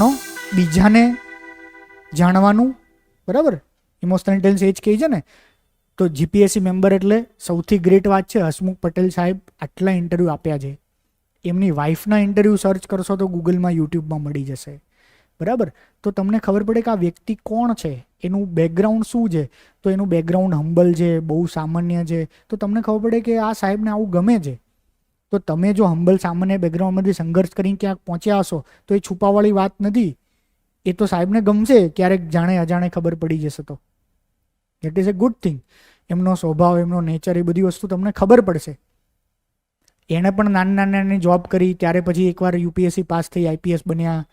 જાણો બીજાને જાણવાનું, બરાબર? ઇમોશનલ ઇન્ટેલિજન્સ એ જ કહે છે ને. તો જીપીએસસી મેમ્બર એટલે સૌથી ગ્રેટ વાત છે, હસમુખ પટેલ સાહેબ આટલા ઇન્ટરવ્યૂ આપ્યા છે. એમની વાઈફના ઇન્ટરવ્યૂ સર્ચ કરશો તો ગૂગલમાં યુટ્યુબમાં મળી જશે. બરાબર? તો તમને ખબર પડે કે આ વ્યક્તિ કોણ છે? એનું બેકગ્રાઉન્ડ શું છે? તો એનું બેકગ્રાઉન્ડ હંબલ છે, બહુ સામાન્ય છે. તો તમને ખબર પડે કે આ સાહેબને આવું ગમે છે? તો તમે જો હંબલ સામાન્ય બેકગ્રાઉન્ડમાંથી સંઘર્ષ કરીને ક્યાંક પહોંચ્યા હશો, તો એ છુપાવાળી વાત નથી. એ તો સાહેબને ગમશે, ક્યારેક જાણે અજાણે ખબર પડી જશે તો. That is a good thing એમનો સ્વભાવ, એમનો નેચર એ બધી વસ્તુ તમને ખબર પડશે. એણે પણ નાની નાની નાની જોબ કરી, ત્યારે પછી એકવાર યુપીએસસી પાસ થઈ આઈપીએસ બન્યા.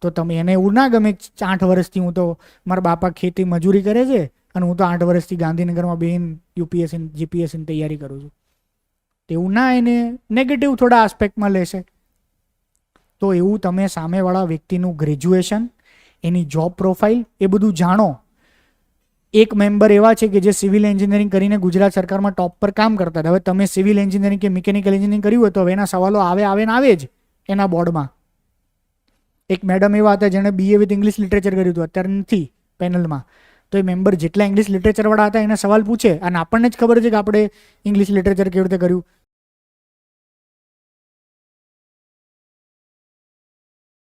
તો તમે, એને એવું ના ગમે આઠ વર્ષથી હું તો મારા બાપા ખેતી મજૂરી કરે છે, અને હું તો આઠ વર્ષથી ગાંધીનગરમાં બેન યુપીએસસી જીપીએસસીની તૈયારી કરું છું. તેવું ના એને નેગેટિવ થોડા આસ્પેક્ટમાં લેશે. તો એવું તમે સામેવાળા વ્યક્તિનું ગ્રેજ્યુએશન એની જોબ પ્રોફાઇલ એ બધું જાણો. એક મેમ્બર એવા છે કે જે સિવિલ એન્જિનિયરિંગ કરીને ગુજરાત સરકારમાં ટોપ પર કામ કરતા હતા. હવે તમે સિવિલ એન્જિનિયરિંગ કે મિકેનિકલ એન્જિનિયરિંગ કર્યું હોય તો હવે એના સવાલો આવે આવે ને આવે જ એના બોર્ડમાં. એક મેડમ એવા હતા જેણે બીએ વિથ ઇંગ્લિશ લિટરેચર કર્યું હતું અત્યારે નથી પેનલમાં તો એ મેમ્બર જેટલા ઇંગ્લિશ લિટરેચરવાળા હતા એને સવાલ પૂછે. અને આપણને જ ખબર છે કે આપણે ઇંગ્લિશ લિટરેચર કેવી રીતે કર્યું.